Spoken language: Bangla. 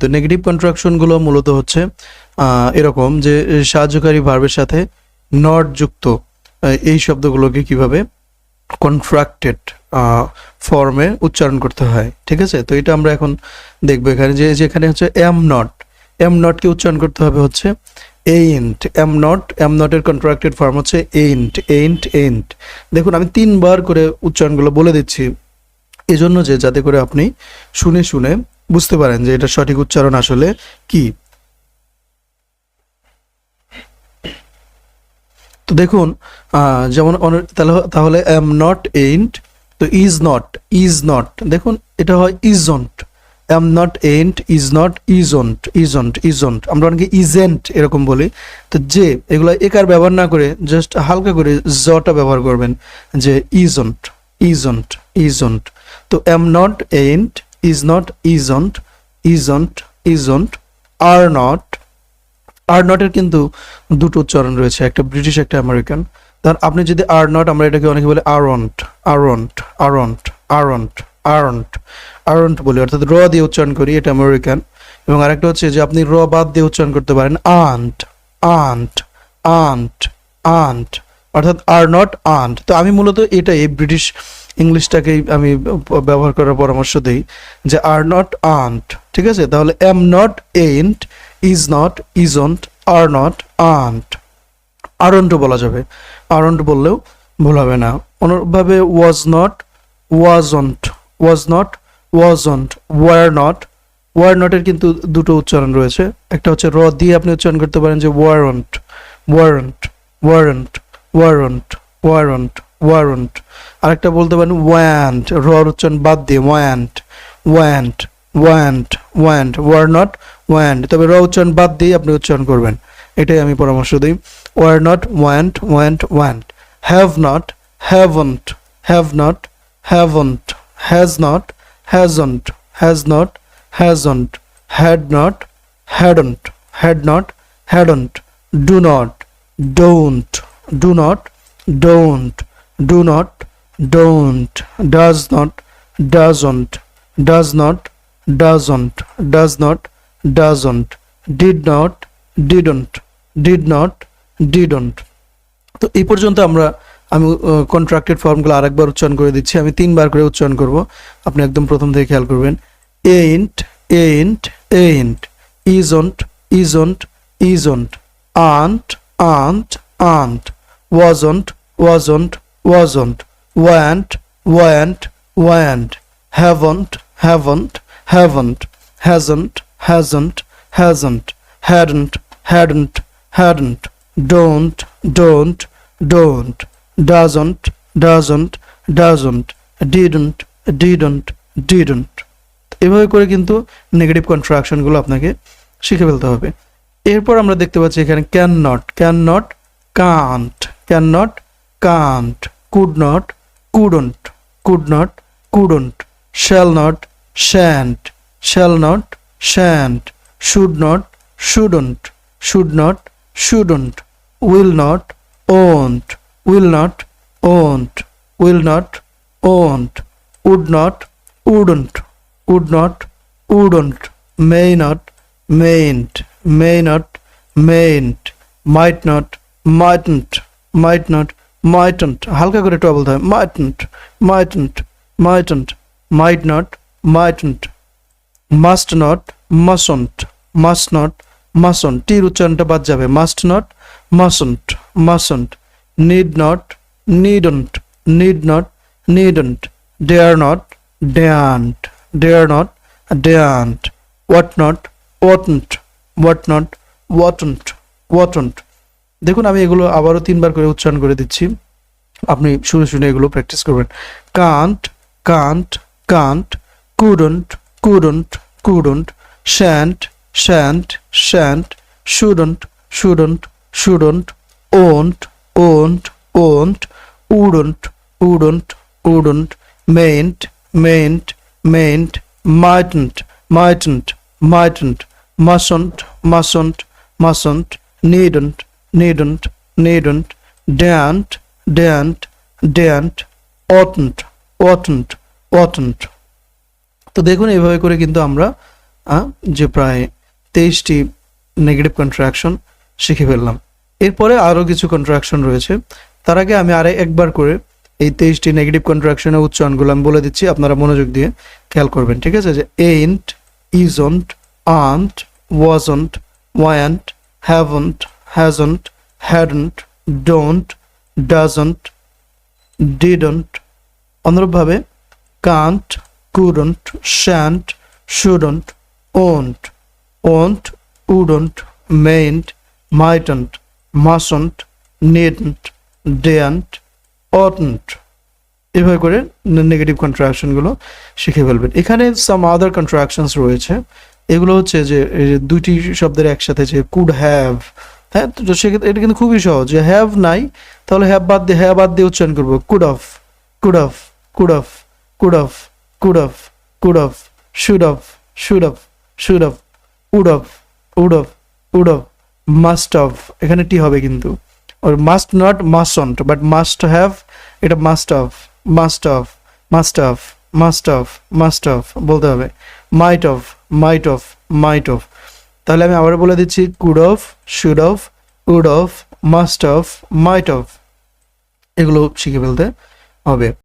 তো নেগেটিভ কন্ট্রাকশনগুলো মূলত হচ্ছে এরকম যে সাহায্যকারী ভার্বের সাথে নট যুক্ত এই শব্দগুলোকে কীভাবে কন্ট্রাক্টেড ফর্মে উচ্চারণ করতে হয়, ঠিক আছে? তো এটা আমরা এখন দেখব এখানে যে, যেখানে হচ্ছে এম নট এম নটকে উচ্চারণ করতে হবে হচ্ছে এইন্ট এম নট এম নটের কন্ট্রাক্টেড ফর্ম হচ্ছে এইন্ট এইন্ট এইন্ট দেখুন, আমি তিনবার করে উচ্চারণগুলো বলে দিচ্ছি, এজন্য যে, যাতে করে আপনি শুনে শুনে বুঝতে পারেন যে এটা সঠিক উচ্চারণ আসলে কি। তো দেখুন যেমন তাহলে- তাহলে এম নট এইন্ট তো ইজ নট ইজ নট দেখুন, এটা হয় isn't am not ain't is not isn't isn't isn't আমরা অনেকে ইজেন্ট এরকম বলি, তো যে, এগুলো একার ব্যবহার না করে জাস্ট হালকা করে জটা ব্যবহার করবেন, যে ইজন্ট ইজন্ট ইজন্ট তো am not ain't is not isn't isn't isn't are not are নটের কিন্তু দুটো উচ্চারণ রয়েছে, একটা ব্রিটিশ, একটা আমেরিকান। তার আপনি যদি আর নট আমরা এটাকে অনেকে বলে aren't aren't aren't aren't aren't aren't বলি। অর্থাৎ র দিয়ে উচ্চারণ করি, এটা আমেরিকান। এবং আরেকটা হচ্ছে যে, আপনি র বাদ দিয়ে উচ্চারণ করতে পারেন আন্ট আন্ট আন্ট আন্ট অর্থাৎ আর নট আন্ট তো আমি মূলত এটাই ব্রিটিশ ইংলিশটাকেই আমি ব্যবহার করার পরামর্শ দিই যে আর নট আন্ট ঠিক আছে? তাহলে am not ain't is not isn't are not aren't aren't বলা যাবে। আরন্ট বললেও ভুল হবে না। অনুরূপভাবে was not wasn't was not wasn't were not were নটের কিন্তু দুটো উচ্চারণ রয়েছে। একটা হচ্ছে র দিয়ে আপনি উচ্চারণ করতে পারেন যে ওয়ারন্ট ওয়ারন্ট ওয়ারন্ট ওয়ারন্ট ওয়ারন্ট ওয়ারন্ট আরেকটা বলতে পারেন ওয়ান্ট রর উচ্চারণ বাদ দিয়ে weren't weren't weren't weren't were not weren't তবে র উচ্চারণ বাদ দিয়ে আপনি উচ্চারণ করবেন। এটাই আমি পরামর্শ দিই। Were not weren't weren't weren't have not haven't have not haven't has not hasn't has not hasn't had not hadn't had not hadn't do not don't do not don't, do not, don't, does not, doesn't, does not, doesn't, does not, doesn't, did not, didn't, did not, didn't তো এই পর্যন্ত আমরা, আমি কন্ট্রাক্টেড ফর্মগুলো আরেকবার উচ্চারণ করে দিচ্ছি। আমি তিনবার করে উচ্চারণ করব। আপনি একদম প্রথম থেকে খেয়াল করবেন। Ain't ain't ain't isn't isn't isn't aren't aren't aren't wasn't, wasn't, wasn't, went, went, went, haven't, haven't, haven't, hasn't, hasn't, hasn't, hadn't, hadn't, hadn't, don't, don't, don't, doesn't, doesn't, doesn't, didn't, didn't, didn't. এভাবে করে কিন্তু নেগেটিভ কন্ট্রাকশনগুলো আপনাকে শিখে ফেলতে হবে এরপর আমরা দেখতে পাচ্ছি এখানে can not can not can't cannot, can't, could not, couldn't, could not, couldn't, shall not, shan't, shall not, shan't, should not, shouldn't, should not, shouldn't, will not, won't, will not, won't, will not, won't, would not, wouldn't, would not, wouldn't, may not, mayn't, may not, mayn't, might not, mightn't, might not, mightn't, হালকা করে ট্রাবল হয় mightn't, mightn't, mightn't, might not, mightn't, must not, mustn't, must not, mustn't, টির উচ্চারণটা বাদ যাবে must not, mustn't, mustn't, need not, needn't, need not, needn't, dare not, daren't, dare not, daren't, what not, oughtn't, what not, oughtn't, oughtn't, দেখুন, আমি এগুলো আবারও তিনবার করে উচ্চারণ করে দিচ্ছি। আপনি শুনে শুনে এগুলো প্র্যাকটিস করবেন। Can't can't can't, couldn't couldn't couldn't, shan't shan't shan't, shouldn't shouldn't shouldn't, won't won't won't, wouldn't wouldn't wouldn't mayn't mayn't mayn't mightn't mightn't mightn't mustn't mustn't mustn't needn't needn't, needn't, daren't, daren't, daren't, oughtn't, oughtn't, oughtn't. তো দেখুন এইভাবে করে কিন্তু আমরা যে প্রায় তেইশটি নেগেটিভ কন্ট্রাকশন শিখে ফেললাম। এরপরে আরও কিছু কন্ট্রাকশন রয়েছে। তার আগে আমি আরে একবার করে এই তেইশটি নেগেটিভ কন্ট্রাকশনের উচ্চারণগুলো আমি বলে দিচ্ছি আপনারা মনোযোগ দিয়ে খেয়াল করবেন ঠিক আছে? যে ain't isn't aren't wasn't weren't haven't hasn't hadn't don't doesn't didn't অনুরূপভাবে can't couldn't shan't shouldn't won't won't wouldn't mayn't mightn't mustn't needn't daren't oughtn't এভাবে করে নেগেটিভ কন্ট্রাকশনগুলো শিখে ফেলবেন। এখানে সাম আদার কন্ট্রাকশনস রয়েছে। এগুলো হচ্ছে যে দুইটি শব্দের একসাথে যে কুড হ্যাভ হ্যাঁ তো সেক্ষেত্রে এটা কিন্তু খুবই সহজ। হ্যাভ নাই, তাহলে হ্যাভ বাদ দিয়ে হ্যাঁ বাদ দিয়ে উচ্চারণ করব। Could of could of could of could of could of could of should of should of should of would of would of would of must of এখানে টি হবে কিন্তু। Or must not mustn't but must have এটা must of must of must of must of must of বলতে হবে। Might of might of might of তাহলে আমি আবার বলে দিচ্ছি could of should of would of must of might of এগুলো শিখে ফেলতে হবে।